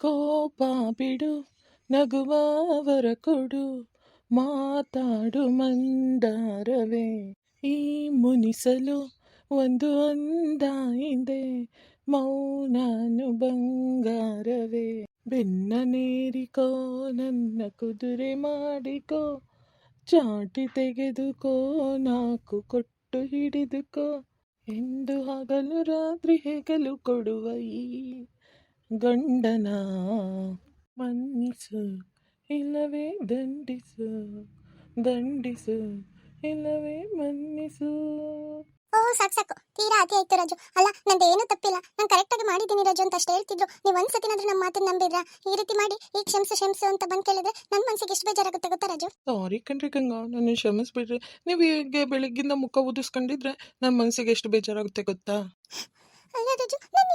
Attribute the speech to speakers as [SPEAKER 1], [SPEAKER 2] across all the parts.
[SPEAKER 1] ಕೋಪ ಬಿಡು, ನಗುವವರ ಕೊಡು, ಮಾತಾಡು ಮಂದಾರವೇ. ಈ ಮುನಿಸಲು ಒಂದು ಅಂದ ಇದೆ, ಮೌನಾನು ಬಂಗಾರವೇ. ಬೆನ್ನ ನೀರಿಕೋ, ನನ್ನ ಕುದುರೆ ಮಾಡಿಕೋ, ಚಾಟಿ ತೆಗೆದುಕೋ ನಾಕು ಕೊಟ್ಟು ಹಿಡಿದುಕೋ. ಎಂದು ಹಗಲು ರಾತ್ರಿ ಹೆಗಲು ಕೊಡುವ ಈ ಗಂಡನ ಮನ್ನಿಸು ಇಲ್ಲವೇ ದಂಡಿಸು ದಂಡಿಸು ಇಲ್ಲವೇ ಮನ್ನಿಸು.
[SPEAKER 2] ಓ ಸಾಕು ಸಾಕು. ತೀರಾ ಅತಿ ಆಯ್ತು ರಾಜು. ಅಲ್ಲ ನಂದು ಏನೂ ತಪ್ಪಿಲ್ಲ. ನಾನು ಕರೆಕ್ಟಾಗಿ ಮಾಡಿದ್ದೀನಿ ರಾಜು ಅಂತ ಅಷ್ಟು ಹೇಳ್ತಿದ್ರು. ನೀವು ಒಂದ್ಸತಿನಾದ್ರೂ ನಮ್ಮ ಮಾತನ್ನ ನಂಬಿದ್ರ? ಈ ರೀತಿ ಮಾಡಿ ಈಗ ಕ್ಷಮಿಸು ಕ್ಷಮಿಸು ಅಂತ ಬಂದು ಕೇಳಿದ್ರೆ ನನ್ನ ಮನಸ್ಸಿಗೆ ಎಷ್ಟು ಬೇಜಾರಾಗುತ್ತೆ ಗೊತ್ತಾ ರಾಜು?
[SPEAKER 1] ಸಾರಿ ಕಣ್ರಿ ಗಂಗಾ ನನ್ನ ಕ್ಷಮಿಸ್ಬಿಡ್ರಿ. ನೀವು ಹೇಗೆ ಬೆಳಗ್ಗಿಂದ ಮುಖ ಊದಿಸ್ಕೊಂಡಿದ್ರೆ ನನ್ನ ಮನಸ್ಸಿಗೆ ಎಷ್ಟು ಬೇಜಾರಾಗುತ್ತೆ ಗೊತ್ತಾ?
[SPEAKER 2] ಅಲ್ಲ ರಾಜು ನಾನು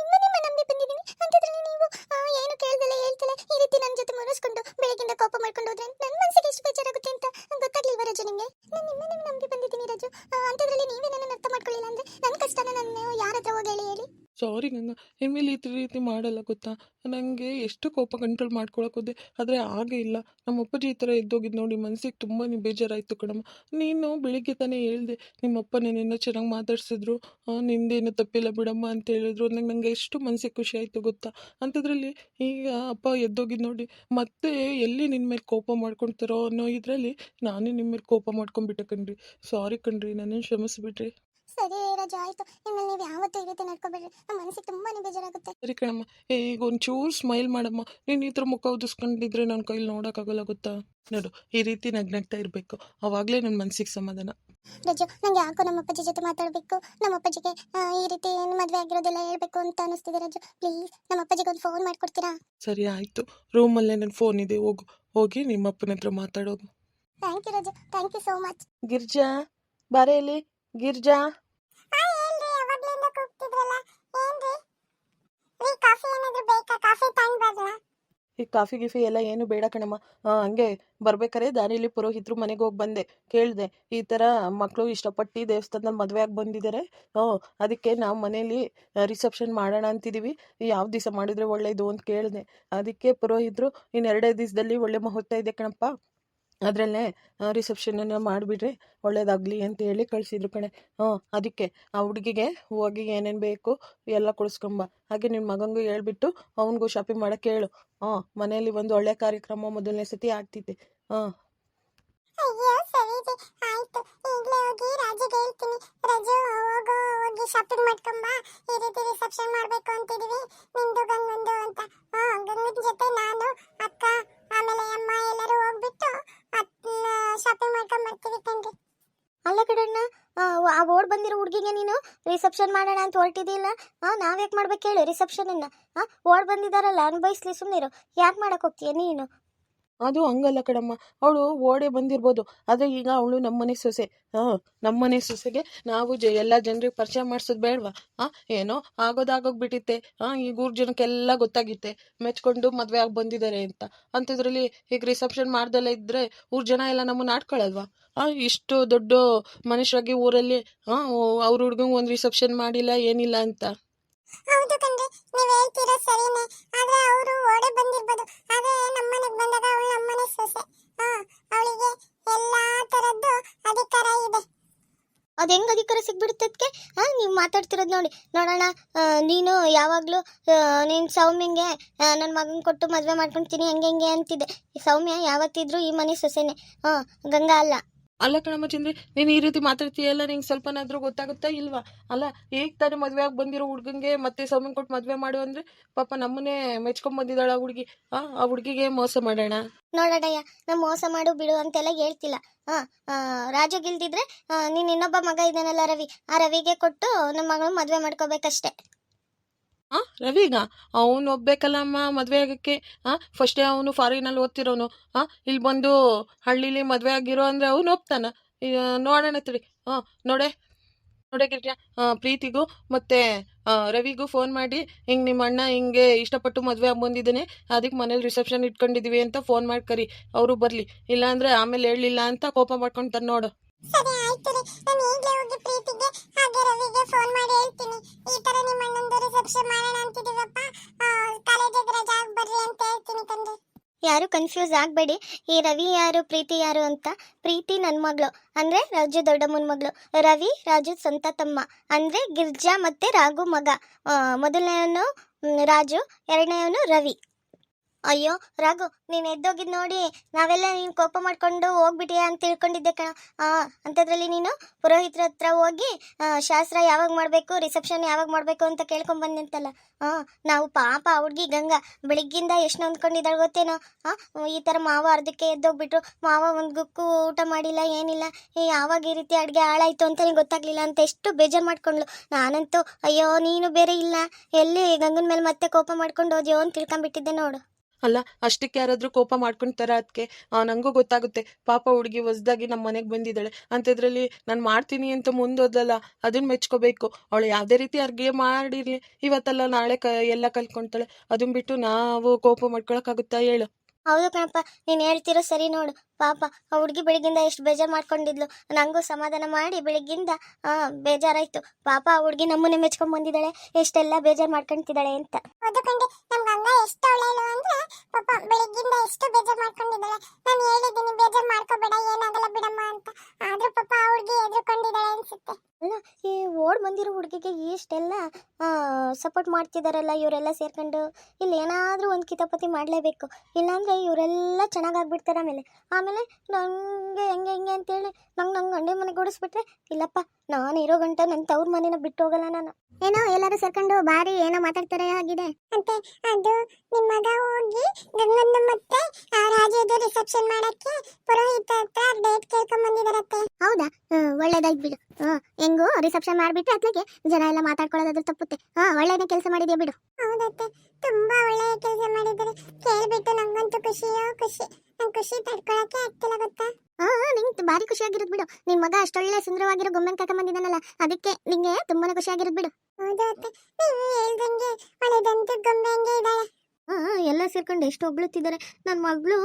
[SPEAKER 1] ಸಾರಿ ಗಂಗಾ, ಇನ್ಮೇಲೆ ಈ ರೀತಿ ಮಾಡಲ್ಲ ಗೊತ್ತಾ? ನನಗೆ ಎಷ್ಟು ಕೋಪ ಕಂಟ್ರೋಲ್ ಮಾಡ್ಕೊಳಕ್ಕೆ ಹೋದೆ, ಆದರೆ ಆಗೇ ಇಲ್ಲ. ನಮ್ಮ ಅಪ್ಪಾಜಿ ಈ ಥರ ಎದ್ದೋಗಿದ್ದು ನೋಡಿ ಮನಸ್ಸಿಗೆ ತುಂಬಾ ಬೇಜಾರಾಯಿತು ಕಣಮ್ಮ. ನೀನು ಬೆಳಿಗ್ಗೆ ತಾನೇ ಹೇಳ್ದೆ ನಿಮ್ಮಪ್ಪ ನನ್ನನ್ನು ಚೆನ್ನಾಗಿ ಮಾತಾಡ್ಸಿದ್ರು ನಿಂದೇನು ತಪ್ಪಿಲ್ಲ ಬಿಡಮ್ಮ ಅಂತ ಹೇಳಿದ್ರು. ನಂಗೆ ನನಗೆ ಎಷ್ಟು ಮನಸ್ಸಿಗೆ ಖುಷಿ ಆಯಿತು ಗೊತ್ತಾ? ಅಂಥದ್ರಲ್ಲಿ ಈಗ ಅಪ್ಪ ಎದ್ದೋಗಿದ್ದು ನೋಡಿ, ಮತ್ತೆ ಎಲ್ಲಿ ನಿನ್ನ ಮೇಲೆ ಕೋಪ ಮಾಡ್ಕೊಳ್ತಾರೋ ಅನ್ನೋ ಇದರಲ್ಲಿ ನಾನೇ ನಿಮ್ಮ ಮೇಲೆ ಕೋಪ ಮಾಡ್ಕೊಂಡ್ಬಿಟ್ಟೆ ಕಣ್ರಿ. ಸಾರಿ ಕಣ್ರಿ ನನ್ನನ್ನು ಕ್ಷಮಿಸ್ಬಿಟ್ರಿ
[SPEAKER 2] ಸರಿ ರಜಾ ಆಯ್ತು. ಇನ್ಮೇಲೆ ನೀವು ಯಾವತ್ತೂ ಈ ರೀತಿ ನಡ್ಕೋಬೇಡ್ರಿ. ನಮ್ಮ ಮನಸ್ಸಿಗೆ ತುಂಬಾನೇ ಬೇಜಾರಾಗುತ್ತೆ.
[SPEAKER 1] ಸರಿ ಕಣಮ್ಮ. ಏ, ಈಗ ಒಂಚೂರು ಸ್ಮೈಲ್ ಮಾಡಮ್ಮ. ನೀನು ಈ ಥರ ಮುಖ ಉದಿಸ್ಕೊಂಡಿದ್ರೆ ನನ್ನ ಕೈಲಿ ನೋಡೋಕ್ಕಾಗಲ್ಲ ಗೊತ್ತಾ? ನೋಡು ಈ ರೀತಿ ನಗ್ನಗ್ತಾ ಇರಬೇಕು. ಅವಾಗಲೇ ನನ್ನ ಮನ್ಸಿಗೆ ಸಮಾಧಾನ.
[SPEAKER 2] ರಜಾ ನಂಗೆ ಯಾಕೋ ನಮ್ಮ ಅಪ್ಪಾಜಿ ಜೊತೆ ಮಾತಾಡಬೇಕು? ನಮ್ಮ ಅಪ್ಪಾಜಿಗೆ ಆ, ಈ ರೀತಿ ಮದುವೆ ಆಗಿರೋದೆಲ್ಲ ಹೇಳ್ಬೇಕು ಅಂತ ಅನಿಸ್ತಿದೆ ರಜು. ಪ್ಲೀಸ್ ನಮ್ಮ ಅಪ್ಪಾಜಿಗೆ ಒಂದು ಫೋನ್ ಮಾಡ್ಕೊಡ್ತೀರಾ?
[SPEAKER 1] ಸರಿ ಆಯಿತು. ರೂಮಲ್ಲೇ ನನ್ನ ಫೋನ್ ಇದೆ ಹೋಗು. ಹೋಗಿ ನಿಮ್ಮ ಅಪ್ಪನ ಹತ್ರ ಮಾತಾಡೋದು.
[SPEAKER 2] Thank you Raju. Thank you so much
[SPEAKER 1] Girja Bareilly ಇಲ್ಲಿ. ಗಿರ್ಜಾ.
[SPEAKER 2] ಕಾಫಿ
[SPEAKER 1] ಈ ಕಾಫಿ ಗಿಫಿ ಎಲ್ಲ ಏನು ಬೇಡ ಕಣಮ್ಮ. ಹಂಗೆ ಬರ್ಬೇಕಾರೆ ದಾರಿಲಿ ಪುರೋಹಿತರು ಮನೆಗೆ ಹೋಗಿ ಬಂದೆ. ಕೇಳಿದೆ, ಈ ಥರ ಮಕ್ಕಳು ಇಷ್ಟಪಟ್ಟು ದೇವಸ್ಥಾನದಲ್ಲಿ ಮದುವೆ ಆಗಿ ಬಂದಿದ್ದಾರೆ ಹ್ಞೂ ಅದಕ್ಕೆ ನಾವು ಮನೇಲಿ ರಿಸೆಪ್ಷನ್ ಮಾಡೋಣ ಅಂತಿದ್ದೀವಿ ಯಾವ ದಿವಸ ಮಾಡಿದರೆ ಒಳ್ಳೆಯದು ಅಂತ ಕೇಳಿದೆ. ಅದಕ್ಕೆ ಪುರೋಹಿತರು ಇನ್ನೆರಡೇ ದಿವಸದಲ್ಲಿ ಒಳ್ಳೆ ಮುಹೂರ್ತ ಇದೆ ಕಣಪ್ಪ. ಅದರಲ್ಲೇ ರಿಸೆಪ್ಷನನ್ನು ಮಾಡಿಬಿಡ್ರಿ ಒಳ್ಳೇದಾಗಲಿ ಅಂತ ಹೇಳಿ ಕಳಿಸಿದ್ರು ಕಣೆ. ಹ್ಞೂ, ಅದಕ್ಕೆ ಆ ಹುಡುಗಿಗೆ ಹೋಗಿ ಏನೇನು ಬೇಕು ಎಲ್ಲ ಕೊಡಿಸ್ಕೊಂಬ. ಹಾಗೆ ನಿನ್ನ ಮಗನಿಗೂ ಹೇಳ್ಬಿಟ್ಟು ಅವನಿಗೂ ಶಾಪಿಂಗ್ ಮಾಡೋಕ್ಕೆ ಹೇಳು ಹಾಂ ಮನೆಯಲ್ಲಿ ಒಂದು ಒಳ್ಳೆ ಕಾರ್ಯಕ್ರಮ ಮೊದಲನೇ ಸತಿ ಆಗ್ತಿದೆ. ಹಾಂ
[SPEAKER 2] ಅಯ್ಯೋ, ಸರಿ ಆಯ್ತು. ಈಗಲೇ ಹೋಗಿ ರಾಜುಗೆ ಹೇಳ್ತೀನಿ. ರಾಜು, ಹೋಗೋ, ಹೋಗಿ ಶಾಪಿಂಗ್ ಮಾಡ್ಕೊಂಬ. ಈ ರೀತಿ ರಿಸೆಪ್ಷನ್ ಮಾಡ್ಬೇಕು ಅಂತಿದೀವಿ. ನಿಂದು ಅಂತ. ಹಾ ಗಂಗನ ಜೊತೆ ನಾನು, ಅಕ್ಕ, ಆಮೇಲೆ ಅಮ್ಮ ಎಲ್ಲರೂ ಹೋಗ್ಬಿಟ್ಟು ಶಾಪಿಂಗ್ ಮಾಡ್ಕೊಂಡು ಬರ್ತೀವಿ ಕಣ್ರಿ. ಅಲ್ಲ ಕಡಣ್ಣ ಆ ಓಡ್ ಬಂದಿರೋ ಹುಡುಗಿಗೆ ನೀನು ರಿಸೆಪ್ಷನ್ ಮಾಡೋಣ ಅಂತ ಹೊರಟಿದ್ದಿಲ್ಲ ಹಾ ನಾವ್ಯಾಕೆ ಮಾಡ್ಬೇಕು ಹೇಳು ರಿಸೆಪ್ಷನ್ ಅನ್ನ? ಹಾ ಓಡ್ ಬಂದಿದಾರಲ್ಲ, ಅನ್ಭವಿಸ್ಲಿ ಸುಮ್ಮನಿರು ಯಾಕೆ ಮಾಡಕ್ ಹೋಗ್ತೀಯ ನೀನು?
[SPEAKER 1] ಅದು ಹಂಗಲ್ಲ ಕಡಮ್ಮ ಅವಳು ಓಡೇ ಬಂದಿರ್ಬೋದು. ಆದರೆ ಈಗ ಅವಳು ನಮ್ಮನೆ ಸೊಸೆ. ಹಾಂ, ನಮ್ಮನೆ ಸೊಸೆಗೆ ನಾವು ಜ, ಎಲ್ಲ ಜನರಿಗೆ ಪರಿಚಯ ಮಾಡಿಸೋದು ಬೇಡವಾ? ಹಾಂ ಏನೋ ಆಗೋದಾಗೋಗ್ಬಿಟ್ಟಿತ್ತೆ. ಹಾಂ ಈಗ ಊರ್ ಜನಕ್ಕೆಲ್ಲ ಗೊತ್ತಾಗಿತ್ತೆ. ಮೆಚ್ಕೊಂಡು ಮದುವೆ ಆಗಿ ಬಂದಿದ್ದಾರೆ ಅಂತ. ಅಂಥದ್ರಲ್ಲಿ ಈಗ ರಿಸೆಪ್ಷನ್ ಮಾಡ್ದಲ್ಲ ಇದ್ದರೆ ಊರ್ ಜನ ಎಲ್ಲ ನಮ್ಮನ್ನ ಆಡ್ಕೊಳ್ಳಲ್ವಾ ಹಾಂ ಇಷ್ಟು ದೊಡ್ಡ ಮನುಷ್ಯರಾಗಿ ಊರಲ್ಲಿ ಹಾಂ ಅವ್ರ ಹುಡ್ಗಂಗೆ ಒಂದು ರಿಸೆಪ್ಷನ್ ಮಾಡಿಲ್ಲ, ಏನಿಲ್ಲ ಅಂತ.
[SPEAKER 2] ಹೌದು ಕಣ್ರಿ, ನೀವ್ ಹೇಳ್ತೀರಾ ಸರಿನೇ. ಆದ್ರೆ ಅವರು ಓಡೆ ಬಂದಿರ್ಬೋದು. ಆದ್ರೆ ನಮ್ಮನೆಗ್ ಬಂದಾಗ ಅವಳು ನಮ್ಮನೆ ಸೊಸೆ. ಹಾ, ಅವಳಿಗೆ ಎಲ್ಲಾ ತರದ್ದು ಅಧಿಕಾರ ಇದೆ. ಅದು ಹೆಂಗ್ ಅಧಿಕಾರ ಸಿಗ್ಬಿಡುತ್ತೆ ಅದಕ್ಕೆ ಹಾ, ನೀವು ಮಾತಾಡ್ತಿರೋದು ನೋಡಿ. ನೋಡೋಣ ನೀನು ಯಾವಾಗಲೂ ನೀನು ಸೌಮ್ಯಂಗೆ ನನ್ನ ಮಗನ ಕೊಟ್ಟು ಮದುವೆ ಮಾಡ್ಕೊಂತೀನಿ, ಹೆಂಗೆ ಹೆಂಗೆ ಅಂತಿದ್ದೆ. ಸೌಮ್ಯ ಯಾವತ್ತಿದ್ರು ಈ ಮನೆ ಸೊಸೆನೆ. ಹ, ಗಂಗಾ ಅಲ್ಲ.
[SPEAKER 1] ಅಲ್ಲ ಕಣಮ್ಮ ಚಂದ್ರಿ ನೀನು ಈ ರೀತಿ ಮಾತಾಡ್ತೀಯಲ್ಲ ನಿಂಗೆ ಸ್ವಲ್ಪನಾದ್ರೂ ಗೊತ್ತಾಗುತ್ತಾ ಇಲ್ವಾ? ಅಲ್ಲ ಈಗ ತಾನೇ ಮದುವೆ ಆಗಿ ಬಂದಿರೋ ಹುಡ್ಗಂಗೆ ಮತ್ತೆ ಸೌಮ್ಯನ್ ಕೊಟ್ಟು ಮದುವೆ ಮಾಡು ಅಂದ್ರೆ ಪಾಪ ನಮ್ಮನ್ನೇ ಮೆಚ್ಕೊಂಡ್ ಬಂದಿದ್ದಾಳ ಆ ಹುಡುಗಿ. ಆ ಆ ಹುಡುಗಿಗೆ ಮೋಸ ಮಾಡೋಣ?
[SPEAKER 2] ನೋಡೋಣಯ್ಯ ನಾ ಮೋಸ ಮಾಡು ಬಿಡು ಅಂತೆಲ್ಲ ಹೇಳ್ತಿಲ್ಲ. ಹಾ ರಾಜು ಗಿಲ್ದಿದ್ರೆ ಆ, ನೀನ್ ಇನ್ನೊಬ್ಬ ಮಗ ಇದ್ದಾನಲ್ಲ ರವಿ. ಆ ರವಿಗೆ ಕೊಟ್ಟು ನಮ್ಮ ಮಗಳು ಮದ್ವೆ ಮಾಡ್ಕೋಬೇಕಷ್ಟೇ.
[SPEAKER 1] ಆ, ರವಿಗ? ಅವನು ಒಬ್ಬೇಕಲ್ಲಮ್ಮ ಮದುವೆ ಆಗಕ್ಕೆ? ಆ ಫಸ್ಟೇ ಅವನು ಫಾರಿನಲ್ಲಿ ಓದ್ತಿರೋನು. ಹಾ ಇಲ್ಲಿ ಬಂದು ಹಳ್ಳಿಲಿ ಮದುವೆ ಆಗಿರೋ ಅಂದ್ರೆ ಅವನು ಒಪ್ತಾನ. ನೋಡೋಣ ತಿಳಿ ಹಾಂ ನೋಡೆ. ನೋಡೆ ಗಿರ್ಜಾ ಪ್ರೀತಿಗೂ ಮತ್ತೆ ರವಿಗೂ ಫೋನ್ ಮಾಡಿ, ಹಿಂಗ್ ನಿಮ್ಮ ಅಣ್ಣ ಹಿಂಗೆ ಇಷ್ಟಪಟ್ಟು ಮದ್ವೆ ಆಗಿ ಬಂದಿದ್ದಾನೆ ಅದಕ್ಕೆ ಮನೇಲಿ ರಿಸೆಪ್ಷನ್ ಇಟ್ಕೊಂಡಿದೀವಿ ಅಂತ ಫೋನ್ ಮಾಡಿ ಕರಿ. ಅವರು ಬರಲಿ. ಇಲ್ಲಾಂದ್ರೆ ಆಮೇಲೆ ಹೇಳಲಿಲ್ಲ ಅಂತ ಕೋಪ ಮಾಡ್ಕೊಂತಾನೆ ನೋಡು.
[SPEAKER 3] ಯಾರು ಕನ್ಫ್ಯೂಸ್ ಆಗಬೇಡಿ. ಈ ರವಿ ಯಾರು, ಪ್ರೀತಿ ಯಾರು ಅಂತ. ಪ್ರೀತಿ ನನ್ನ ಮಗಳು. ಅಂದರೆ ರಾಜು ದೊಡ್ಡಮ್ಮನ ಮಗಳು. ರವಿ, ರಾಜು ಸ್ವಂತ ತಮ್ಮ ಅಂದರೆ ಗಿರ್ಜಾ ಮತ್ತು ರಾಘು ಮಗ. ಮೊದಲನೆಯವನು ರಾಜು. ಎರಡನೆಯವನು ರವಿ. ಅಯ್ಯೋ, ರಾಘು, ನೀನು ಎದ್ದೋಗಿದ್ ನೋಡಿ ನಾವೆಲ್ಲ ನೀನು ಕೋಪ ಮಾಡ್ಕೊಂಡು ಹೋಗ್ಬಿಟ್ಟಿಯಾ ಅಂತ ತಿಳ್ಕೊಂಡಿದ್ದೆ ಕಣ. ಆ ಅಂಥದ್ರಲ್ಲಿ ನೀನು ಪುರೋಹಿತರ ಹತ್ರ ಹೋಗಿ ಶಾಸ್ತ್ರ ಯಾವಾಗ ಮಾಡಬೇಕು ರಿಸೆಪ್ಷನ್ ಯಾವಾಗ ಮಾಡಬೇಕು ಅಂತ ಕೇಳ್ಕೊಂಡ್ ಬಂದಂತಲ್ಲ ಹಾಂ ನಾವು ಪಾಪ ಹುಡುಗಿ ಗಂಗಾ ಬೆಳಿಗ್ಗಿಂದ ಎಷ್ಟು ನೊಂದ್ಕೊಂಡಿದ್ದಾಳೆ ಗೊತ್ತೇನೋ? ಹಾಂ ಈ ಥರ ಮಾವ ಅರ್ಧಕ್ಕೆ ಎದ್ದೋಗ್ಬಿಟ್ರು. ಮಾವ ಒಂದು ಗುಕ್ಕು ಊಟ ಮಾಡಿಲ್ಲ, ಏನಿಲ್ಲ. ಯಾವಾಗ ಈ ರೀತಿ ಅಡುಗೆ ಹಾಳಾಯ್ತು ಅಂತಲೇ ಗೊತ್ತಾಗ್ಲಿಲ್ಲ ಅಂತ ಎಷ್ಟು ಬೇಜಾರು ಮಾಡ್ಕೊಂಡ್ಲು ನಾನಂತೂ, ಅಯ್ಯೋ, ನೀನು ಬೇರೆ ಇಲ್ಲ. ಎಲ್ಲಿ ಗಂಗನ ಮೇಲೆ ಮತ್ತೆ ಕೋಪ ಮಾಡ್ಕೊಂಡು ಹೋದ್ಯೋ ಅಂತ ತಿಳ್ಕೊಂಬಿಟ್ಟಿದ್ದೆ ನೋಡು.
[SPEAKER 1] ಅಲ್ಲ, ಅಷ್ಟಕ್ಕೆ ಯಾರಾದರೂ ಕೋಪ ಮಾಡ್ಕೊಂತಾರ ಅದಕ್ಕೆ ನನಗೂ ಗೊತ್ತಾಗುತ್ತೆ. ಪಾಪ ಹುಡುಗಿ ಹೊಸ್ದಾಗಿ ನಮ್ಮ ಮನೆಗೆ ಬಂದಿದ್ದಾಳೆ. ಅಂಥದ್ರಲ್ಲಿ ನಾನು ಮಾಡ್ತೀನಿ ಅಂತ ಮುಂದೋದಲ್ಲ ಅದನ್ನ ಮೆಚ್ಕೋಬೇಕು. ಅವಳು ಯಾವುದೇ ರೀತಿ ಅರ್ಗೆ ಮಾಡಿರಲಿ. ಇವತ್ತಲ್ಲ ನಾಳೆ ಕ, ಎಲ್ಲ ಕಲ್ತ್ಕೊಂತಾಳೆ. ಅದನ್ನ ಬಿಟ್ಟು ನಾವು ಕೋಪ ಮಾಡ್ಕೊಳಕ್ಕಾಗುತ್ತಾ ಹೇಳು.
[SPEAKER 3] ಹೌದು ಕಣಪ್ಪ ನೀನು ಹೇಳ್ತಿರೋ ಸರಿ ನೋಡು. ಪಾಪ ಆ ಹುಡುಗಿ ಬೆಳಗ್ಗಿಂದ ಎಷ್ಟು ಬೇಜಾರು ಮಾಡ್ಕೊಂಡಿದ್ಲು. ನಂಗೂ ಸಮಾಧಾನ ಮಾಡಿ ಬೆಳಗ್ಗಿಂದ ಆ, ಬೇಜಾರಾಯ್ತು. ಪಾಪ ಆ ಹುಡುಗಿ ನಮ್ಮನ್ನೇ ಮೆಚ್ಕೊಂಡ್ ಬಂದಿದ್ದಾಳೆ. ಎಷ್ಟೆಲ್ಲ ಬೇಜಾರು ಮಾಡ್ಕೊಂತಿದ್ದಾಳೆ ಅಂತ. ಈ ಓಡ್ ಬಂದಿರೋ ಹುಡುಗಿಗೆ ಇಷ್ಟೆಲ್ಲ ಸಪೋರ್ಟ್ ಮಾಡ್ತಿದಾರಲ್ಲ ಇವರೆಲ್ಲ ಸೇರ್ಕೊಂಡು. ಇಲ್ಲಿ ಏನಾದರೂ ಒಂದು ಕಿತಾಪತಿ ಮಾಡಲೇಬೇಕು. ಇಲ್ಲಾಂದರೆ ಇವರೆಲ್ಲ ಚೆನ್ನಾಗಾಗ್ಬಿಡ್ತಾರೆ ಆಮೇಲೆ. ಆಮೇಲೆ ನನಗೆ ಹೆಂಗೆ ಹೆಂಗೆ ಅಂತೇಳಿ ನಂಗೆ ನಂಗೆ ಗಂಡೆ ಮನೆಗೆ ಓಡಿಸ್ಬಿಟ್ರೆ ಇಲ್ಲಪ್ಪ ನಾನು ಇರೋ ಗಂಟ ನನ್ನ ತವ್ರ ಮನೇನ ಬಿಟ್ಟು ಹೋಗಲ್ಲ ನಾನು. ಏನೋ ಎಲ್ಲರೂ ಸೇರ್ಕೊಂಡು ಬಾರಿ ಏನೋ ಮಾತಾಡ್ತಾರೆ ಆಗಿದೆ.
[SPEAKER 2] ಅಂತೆ ಅದು ನಿಮ್ಮ ಮಗ ಹೋಗಿ ಗಂಗನ್ನ ಮತ್ತೆ ರಾಜದ ರಿಸೆಪ್ಷನ್ ಮಾಡಕ್ಕೆ ಪುರೋಹಿತ ಹತ್ರ ಡೇಟ್ ಕೇಳ್ಕೊಂಡ್ ಬಂದಿದಾರತ್ತೆ
[SPEAKER 3] ಹೌದಾ ಒಳ್ಳೇದಾಯ್ತು ಬಿಡು. ಹೆಂಗೂ ಹೆಂಗು ರಿಸೆಪ್ಷನ್ ಮಾಡಿಬಿಟ್ಟು ಅತ್ಲಿಗೆ ಜನ ಎಲ್ಲ ಮಾತಾಡ್ಕೊಳ್ಳೋದಾದ್ರೂ ತಪ್ಪುತ್ತೆ. ಹಾ ಒಳ್ಳೇದೇ ಕೆಲಸ ಮಾಡಿದ್ಯಾ ಬಿಡು.
[SPEAKER 2] ಹೌದತ್ತೆ ತುಂಬಾ ಒಳ್ಳೆಯ ಕೆಲಸ ಮಾಡಿದ್ದಾರೆ. ಕೇಳ್ಬಿಟ್ಟು ನಂಗಂತೂ ಖುಷಿಯೋ ಖುಷಿ. ನಂಗೆ ಖುಷಿ ತಡ್ಕೊಳಕ್ಕೆ ಆಗ್ತಿಲ್ಲ ಗೊತ್ತಾ?
[SPEAKER 3] ಹಾ ನಿಂಗೆ ಭಾರಿ ಖುಷಿಯಾಗಿರೋದು ಬಿಡು. ನಿನ್ ಮಗ ಅಷ್ಟೊಳ್ಳೆ ಸುಂದರವಾಗಿರೋ ಗೊಂಬೆನ ಕರ್ಕೊಂಬಂದಿದ್ದಾನಲ್ಲ ಅದಕ್ಕೆ ನಿಂಗೆ ತುಂಬಾನೇ ಖುಷಿಯಾಗಿರೋದು ಬಿಡು.
[SPEAKER 2] ಹೌದು ಅತ್ತೆ. ನೀವು ಹೇಳ್ದಂಗೆ ಒಳ್ಳೆದಂತೂ ಗೊಂಬೆ ಹಂಗೆ ಇದ್ದಾಳೆ
[SPEAKER 3] ಹಾ ಎಲ್ಲ ಸೇರ್ಕೊಂಡು ಎಷ್ಟು ಹೊಗಳುತ್ತಿದ್ದಾರೆ. ನನ್ನ ಮಗಳು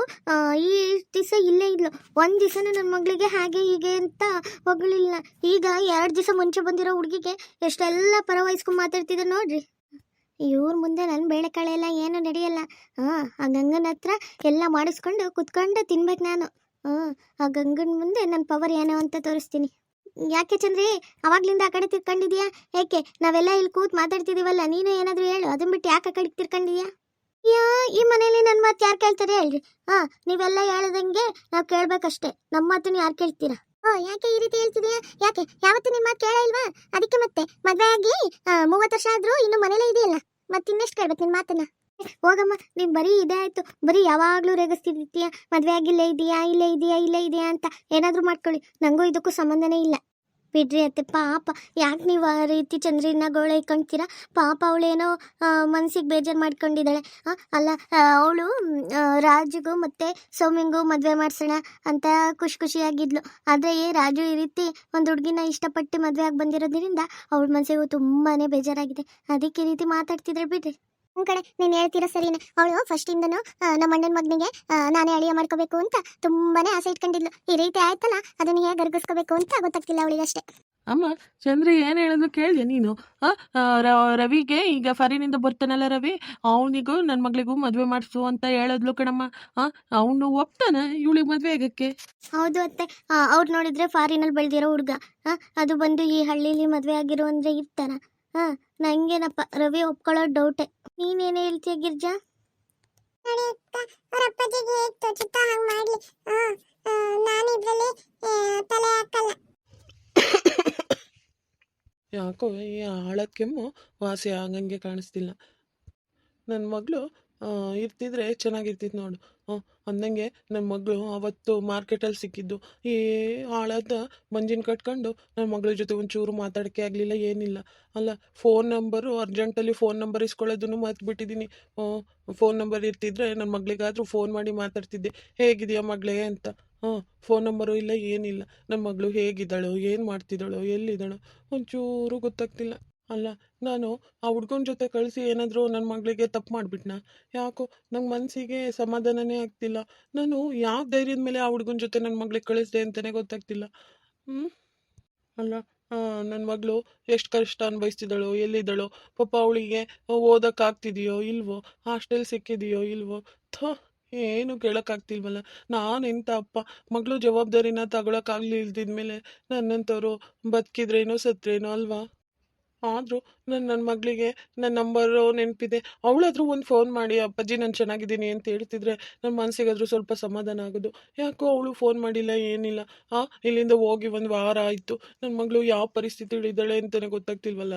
[SPEAKER 3] ಈ ದಿವಸ ಇಲ್ಲೇ ಇದ್ಲು. ಒಂದು ದಿವಸನೂ ನನ್ನ ಮಗಳಿಗೆ ಹಾಗೆ ಹೀಗೆ ಅಂತ ಹೊಗಳಿಲ್ಲ. ಈಗ ಎರಡು ದಿವಸ ಮುಂಚೆ ಬಂದಿರೋ ಹುಡುಗಿಗೆ ಎಷ್ಟೆಲ್ಲ ಪರ ವಹಿಸ್ಕೊಂಡು ಮಾತಾಡ್ತಿದ್ದಾರೆ ನೋಡ್ರಿ. ಇವ್ರ ಮುಂದೆ ನನ್ನ ಬೇಳೆಕಾಳೆ ಎಲ್ಲ ಏನು ನಡೆಯಲ್ಲ. ಹಾಂ ಆ ಗಂಗನ ಹತ್ರ ಎಲ್ಲ ಮಾಡಿಸ್ಕೊಂಡು ಕುತ್ಕೊಂಡು ತಿನ್ಬೇಕು ನಾನು. ಹಾಂ ಆ ಗಂಗನ ಮುಂದೆ ನನ್ನ ಪವರ್ ಏನೋ ಅಂತ ತೋರಿಸ್ತೀನಿ. ಯಾಕೆ ಚಂದ್ರಿ? ಅವಾಗ್ಲಿಂದ ಆ ಕಡೆ ತಿರ್ಕೊಂಡಿದ್ಯಾ? ಏಕೆ? ನಾವೆಲ್ಲ ಇಲ್ಲಿ ಕೂತ್ ಮಾತಾಡ್ತಿದೀವಲ್ಲ, ನೀನು ಏನಾದರೂ ಹೇಳು. ಅದನ್ನ ಬಿಟ್ಟು ಯಾಕೆ ಆ ಕಡೆಗೆ ತಿರ್ಕೊಂಡಿದ್ಯಾ? ಯಾ, ಈ ಮನೇಲಿ ನನ್ನ ಮಾತು ಯಾರು ಕೇಳ್ತಾರೆ ಹೇಳ್ರಿ. ಹಾ ನೀವೆಲ್ಲ ಹೇಳ್ದಂಗೆ ನಾವು ಕೇಳ್ಬೇಕಷ್ಟೇ. ನಮ್ಮ ಮಾತನ್ನು ಯಾರು ಕೇಳ್ತೀರಾ? ಓ ಯಾಕೆ ಈ ರೀತಿ ಹೇಳ್ತಿದ್ಯಾ? ಯಾಕೆ? ಯಾವತ್ತೂ ನಿಮ್ಮ ಮಾತು ಕೇಳ ಇಲ್ವಾ? ಅದಕ್ಕೆ ಮತ್ತೆ ಮದುವೆ ಆಗಿ ಮೂವತ್ತು ವರ್ಷ ಆದ್ರೂ ಇನ್ನು ಮನೇಲೇ ಇದೆಯಲ್ಲ? ಮತ್ತೆ ಇನ್ನೆಷ್ಟು ಕೇಳ್ಬೇಕು ನಿನ್ನ ಮಾತನ್ನ? ಹೋಗಮ್ಮ, ನೀನ್ ಬರೀ ಇದೇ ಆಯ್ತು. ಬರೀ ಯಾವಾಗ್ಲೂ ರೇಗಿಸ್ತಿರ್ತೀಯ ಮದ್ವೆ ಆಗಿಲ್ಲೇ ಇದೆಯಾ? ಇಲ್ಲೇ ಇದೆಯಾ? ಇಲ್ಲೇ ಇದೆಯಾ? ಅಂತ ಏನಾದ್ರೂ ಮಾಡ್ಕೊಳ್ಳಿ. ನಂಗೂ ಇದಕ್ಕೂ ಸಂಬಂಧನೇ ಇಲ್ಲ. ಬಿಡ್ರಿ ಅತ್ತೆ, ಪಾಪ. ಯಾಕೆ ನೀವು ಆ ರೀತಿ ಚಂದ್ರಿನ ಗೋಳೆ ಪಾಪ ಅವಳೇನೋ ಮನ್ಸಿಗೆ ಬೇಜಾರು ಮಾಡ್ಕೊಂಡಿದ್ದಾಳೆ. ಅಲ್ಲ ಅವಳು ರಾಜುಗೂ ಮತ್ತೆ ಸೌಮ್ಯಂಗೂ ಮದುವೆ ಮಾಡ್ಸೋಣ ಅಂತ ಖುಷಿ ಖುಷಿಯಾಗಿದ್ಲು. ಆದರೆ ರಾಜು ಈ ರೀತಿ ಒಂದು ಹುಡುಗಿನ ಇಷ್ಟಪಟ್ಟು ಮದುವೆ ಆಗಿ ಬಂದಿರೋದ್ರಿಂದ ಅವಳ ಮನಸ್ಸಿಗೂ ತುಂಬಾನೇ ಬೇಜಾರಾಗಿದೆ. ಅದಕ್ಕೆ ಈ ರೀತಿ ಮಾತಾಡ್ತಿದ್ರೆ ಬಿಡ್ರಿ.
[SPEAKER 2] ಒಂದ್ ಕಡೆ ನೀನ್ ಹೇಳ್ತೀರಾ ಸರಿನ. ಅವಳು ಫಸ್ಟ್ ಇಂದನು ಆ, ನಮ್ಮ ಅಣ್ಣನ ಮಗನಿಗೆ ನಾನೇ ಅಳಿಯ ಮಾಡ್ಕೋಬೇಕು ಅಂತ ತುಂಬಾನೇ ಆಸೆ ಇಟ್ಕೊಂಡಿದ್ಲು. ಈ ರೀತಿ ಆಯ್ತಲ್ಲ ಅದನ್ನ ಹೇಗೆ ಗರ್ಗಿಸ್ಕೋಬೇಕು ಅಂತ ಗೊತ್ತಾಗ್ತಿಲ್ಲ ಅವಳಿಗೆ ಅಷ್ಟೇ.
[SPEAKER 1] ಅಮ್ಮ ಚಂದ್ರಿ ಏನು ಹೇಳಿದ್ರು ಕೇಳಿದೆ ನೀನು. ರವಿಗೆ ಈಗ ಫರಿನಿಂದ ಬರ್ತಾನಲ್ಲ ರವಿ ಅವನಿಗೂ ನನ್ನ ಮಗಳಿಗೂ ಮದುವೆ ಮಾಡಿಸು ಅಂತ ಹೇಳಿದ್ಲು ಕಣಮ್ಮ. ಅವನು ಒಪ್ತಾನ ಇವಳಿಗೆ ಮದುವೆ ಆಗಕ್ಕೆ?
[SPEAKER 3] ಹೌದು ಅತ್ತೆ. ಅವ್ರು ನೋಡಿದ್ರೆ ಫಾರಿನಲ್ಲಿ ಬೆಳೆದಿರೋ ಹುಡುಗ. ಅದು ಬಂದು ಈ ಹಳ್ಳಿಲಿ ಮದುವೆ ಆಗಿರೋ ಅಂದ್ರೆ ಇರ್ತಾನ. ಹಾ ನಂಗೇನಪ್ಪ ರವಿ ಒಪ್ಕೊಳ್ಳೋ ಡೌಟೆ ನೀನೇನೇ ಹೇಳ್ತೀಯ ಗಿರ್ಜಾ?
[SPEAKER 2] ನೋಡಿ ಅಕ್ಕ ಅವ್ರ ಅಪ್ಪಾಜಿಗೆ ಹೇಗ್ ತೋಚುತ್ತೋ ಹಾಗೆ ಮಾಡ್ಲಿ. ನಾನು ಇದರಲ್ಲಿ ತಲೆ ಹಾಕಲ್ಲ.
[SPEAKER 1] ಯಾಕೋ ಈ ಆಳದ ಕೆಮ್ಮು ವಾಸಿ ಆಗಂಗೆ ಕಾಣಿಸ್ತಿಲ್ಲ. ನನ್ನ ಮಗಳು ಇರ್ತಿದ್ರೆ ಚೆನ್ನಾಗಿರ್ತಿತ್ತು ನೋಡು. ಅಂದಂಗೆ ನನ್ನ ಮಗಳು ಅವತ್ತು ಮಾರ್ಕೆಟಲ್ಲಿ ಸಿಕ್ಕಿದ್ದು. ಈ ಆಳದ ಮಂಜಿನ ಕಟ್ಕೊಂಡು ನನ್ನ ಮಗಳ ಜೊತೆ ಒಂಚೂರು ಮಾತಾಡೋಕ್ಕೆ ಆಗಲಿಲ್ಲ, ಏನಿಲ್ಲ. ಅಲ್ಲ ಫೋನ್ ನಂಬರು ಅರ್ಜೆಂಟಲ್ಲಿ ಫೋನ್ ನಂಬರ್ ಇಸ್ಕೊಳ್ಳೋದನ್ನು ಮರ್ತ್ಬಿಟ್ಟಿದ್ದೀನಿ ಫೋನ್ ನಂಬರ್ ಇರ್ತಿದ್ರೆ ನನ್ನ ಮಗಳಿಗಾದರೂ ಫೋನ್ ಮಾಡಿ ಮಾತಾಡ್ತಿದ್ದೆ. ಹೇಗಿದೆಯಾ ಮಗಳೇ ಅಂತ. ಹಾಂ ಫೋನ್ ನಂಬರು ಇಲ್ಲ, ಏನಿಲ್ಲ. ನನ್ನ ಮಗಳು ಹೇಗಿದ್ದಾಳೋ, ಏನು ಮಾಡ್ತಿದ್ದಾಳೋ, ಎಲ್ಲಿದ್ದಾಳೋ, ಒಂಚೂರು ಗೊತ್ತಾಗ್ತಿಲ್ಲ. ಅಲ್ಲ, ನಾನು ಆ ಹುಡ್ಗನ ಜೊತೆ ಕಳಿಸಿ ಏನಾದರೂ ನನ್ನ ಮಗಳಿಗೆ ತಪ್ಪು ಮಾಡಿಬಿಟ್ನಾ? ಯಾಕೋ ನಂಗೆ ಮನಸ್ಸಿಗೆ ಸಮಾಧಾನನೇ ಆಗ್ತಿಲ್ಲ. ನಾನು ಯಾವ ಧೈರ್ಯದ ಮೇಲೆ ಆ ಹುಡ್ಗನ ಜೊತೆ ನನ್ನ ಮಗಳಿಗೆ ಕಳಿಸ್ದೆ ಅಂತಲೇ ಗೊತ್ತಾಗ್ತಿಲ್ಲ. ಹ್ಞೂ ಅಲ್ಲ ನನ್ನ ಮಗಳು ಎಷ್ಟು ಕಷ್ಟ ಅನುಭವಿಸ್ತಿದ್ದಾಳೋ, ಎಲ್ಲಿದ್ದಾಳೋ, ಪಾಪ ಅವಳಿಗೆ ಓದೋಕ್ಕಾಗ್ತಿದೆಯೋ, ಇಲ್ವೋ, ಹಾಸ್ಟೆಲ್ ಸಿಕ್ಕಿದೆಯೋ, ಇಲ್ವೋ, ಥೋ, ಏನು ಕೇಳೋಕ್ಕಾಗ್ತಿಲ್ವಲ್ಲ. ನಾನೆಂಥ ಅಪ್ಪ, ಮಗಳು ಜವಾಬ್ದಾರಿನ ತಗೊಳಕ್ಕಾಗ್ಲಿಲ್ದಿದ್ಮೇಲೆ ನನ್ನಂಥವ್ರು ಬದುಕಿದ್ರೇನೋ ಸತ್ರೇನೋ ಅಲ್ವಾ? ಆದರೂ ನನ್ನ ನನ್ನ ಮಗಳಿಗೆ ನನ್ನ ನಂಬರು ನೆನಪಿದೆ. ಅವಳಾದರೂ ಒಂದು ಫೋನ್ ಮಾಡಿ, ಅಪ್ಪಾಜಿ ನಾನು ಚೆನ್ನಾಗಿದ್ದೀನಿ ಅಂತ ಹೇಳ್ತಿದ್ರೆ ನನ್ನ ಮನಸ್ಸಿಗಾದ್ರೂ ಸ್ವಲ್ಪ ಸಮಾಧಾನ ಆಗೋದು. ಯಾಕೋ ಅವಳು ಫೋನ್ ಮಾಡಿಲ್ಲ, ಏನಿಲ್ಲ. ಆ, ಇಲ್ಲಿಂದ ಹೋಗಿ ಒಂದು ವಾರ ಆಯಿತು. ನನ್ನ ಮಗಳು ಯಾವ ಪರಿಸ್ಥಿತಿಲಿದ್ದಾಳೆ ಅಂತಲೇ ಗೊತ್ತಾಗ್ತಿಲ್ವಲ್ಲ?